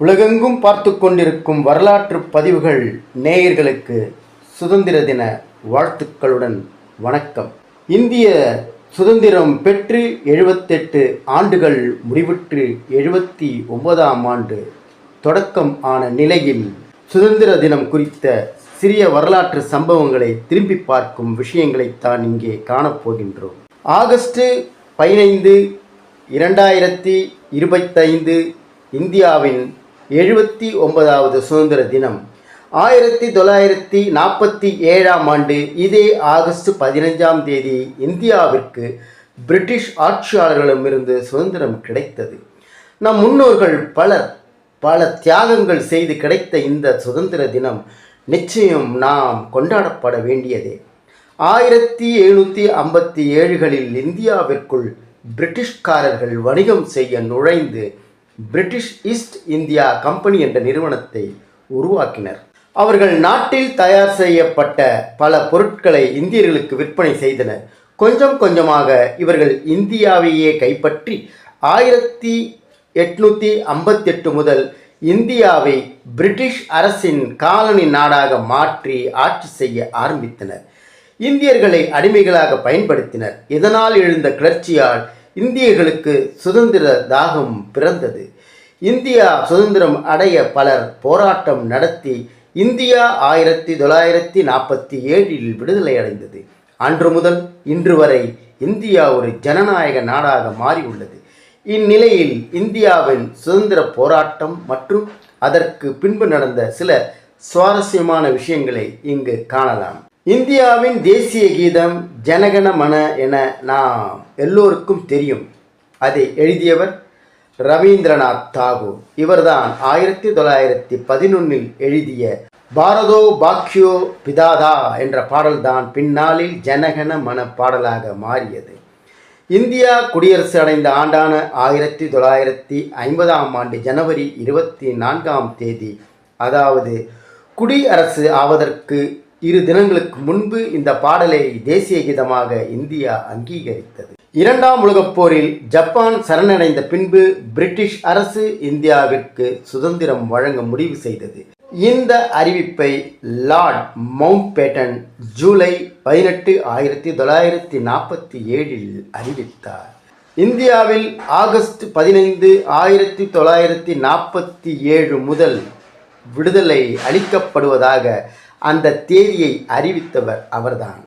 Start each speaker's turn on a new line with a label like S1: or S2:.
S1: உலகெங்கும் பார்த்து கொண்டிருக்கும் வரலாற்று பதிவுகள் நேயர்களுக்கு சுதந்திர தின வாழ்த்துக்களுடன் வணக்கம். இந்திய சுதந்திரம் பெற்று எழுபத்தெட்டு ஆண்டுகள் முடிவுற்று எழுபத்தி ஒன்பதாம் ஆண்டு தொடக்கம் ஆன நிலையில் சுதந்திர தினம் குறித்த சிறிய வரலாற்று சம்பவங்களை திரும்பி பார்க்கும் விஷயங்களைத்தான் இங்கே காணப்போகின்றோம். ஆகஸ்ட் பதினைந்து இரண்டாயிரத்தி இருபத்தைந்து இந்தியாவின் எழுபத்தி ஒன்பதாவது சுதந்திர தினம். ஆயிரத்தி தொள்ளாயிரத்தி நாற்பத்தி ஏழாம் ஆண்டு இதே ஆகஸ்ட் பதினைஞ்சாம் தேதி இந்தியாவிற்கு பிரிட்டிஷ் ஆட்சியாளர்களிடமிருந்து சுதந்திரம் கிடைத்தது. நம் முன்னோர்கள் பலர் பல தியாகங்கள் செய்து கிடைத்த இந்த சுதந்திர தினம் நிச்சயம் நாம் கொண்டாடப்பட வேண்டியதே. ஆயிரத்தி எழுநூற்றி ஐம்பத்தி ஏழுகளில் இந்தியாவிற்குள் பிரிட்டிஷ்காரர்கள் வணிகம் செய்ய நுழைந்து பிரிட்டிஷ் ஈஸ்ட் இந்தியா கம்பெனி என்ற நிறுவனத்தை உருவாக்கினர். அவர்கள் நாட்டில் தயார் செய்யப்பட்ட பல பொருட்களை இந்தியர்களுக்கு விற்பனை செய்தனர். கொஞ்சம் கொஞ்சமாக இவர்கள் இந்தியாவையே கைப்பற்றி ஆயிரத்தி எட்நூற்றி ஐம்பத்தெட்டு முதல் இந்தியாவை பிரிட்டிஷ் அரசின் காலனி நாடாக மாற்றி ஆட்சி செய்ய ஆரம்பித்தனர். இந்தியர்களை அடிமைகளாக பயன்படுத்தினர். இதனால் எழுந்த கிளர்ச்சியால் இந்தியர்களுக்கு சுதந்திர தாகம் பிறந்தது. இந்தியா சுதந்திரம் அடைய பலர் போராட்டம் நடத்தி இந்தியா ஆயிரத்தி தொள்ளாயிரத்தி நாற்பத்தி ஏழில் விடுதலை அடைந்தது. அன்று முதல் இன்று வரை இந்தியா ஒரு ஜனநாயக நாடாக மாறியுள்ளது. இந்நிலையில் இந்தியாவின் சுதந்திர போராட்டம் மற்றும் அதற்கு பின்பு நடந்த சில சுவாரஸ்யமான விஷயங்களை இங்கு காணலாம். இந்தியாவின் தேசிய கீதம் ஜனகண மன என நாம் எல்லோருக்கும் தெரியும். அதை எழுதியவர் ரவீந்திரநாத் தாகூர். இவர்தான் ஆயிரத்தி தொள்ளாயிரத்தி பதினொன்னில் எழுதிய பாரதோ பாக்யோ பிதாதா என்ற பாடல்தான் பின்னாளில் ஜனகண மன பாடலாக மாறியது. இந்தியா குடியரசு அடைந்த ஆண்டான ஆயிரத்தி தொள்ளாயிரத்தி ஐம்பதாம் ஆண்டு ஜனவரி இருபத்தி நான்காம் தேதி அதாவது குடியரசு ஆவதற்கு இரு தினங்களுக்கு முன்பு இந்த பாடலை தேசிய கீதமாக இந்தியா அங்கீகரித்தது. இரண்டாம் உலகப் போரில் ஜப்பான் சரணடைந்த பின்பு பிரிட்டிஷ் அரசு இந்தியாவிற்கு சுதந்திரம் வழங்க முடிவு செய்தது. இந்த அறிவிப்பை லார்ட் மவுண்ட் பேட்டன் ஜூலை பதினெட்டு ஆயிரத்தி தொள்ளாயிரத்தி நாற்பத்தி ஏழில் அறிவித்தார். இந்தியாவில் ஆகஸ்ட் பதினைந்து ஆயிரத்தி தொள்ளாயிரத்தி நாற்பத்தி ஏழு முதல் விடுதலை அளிக்கப்படுவதாக அந்த தேதியை அறிவித்தவர் அவர்தான்.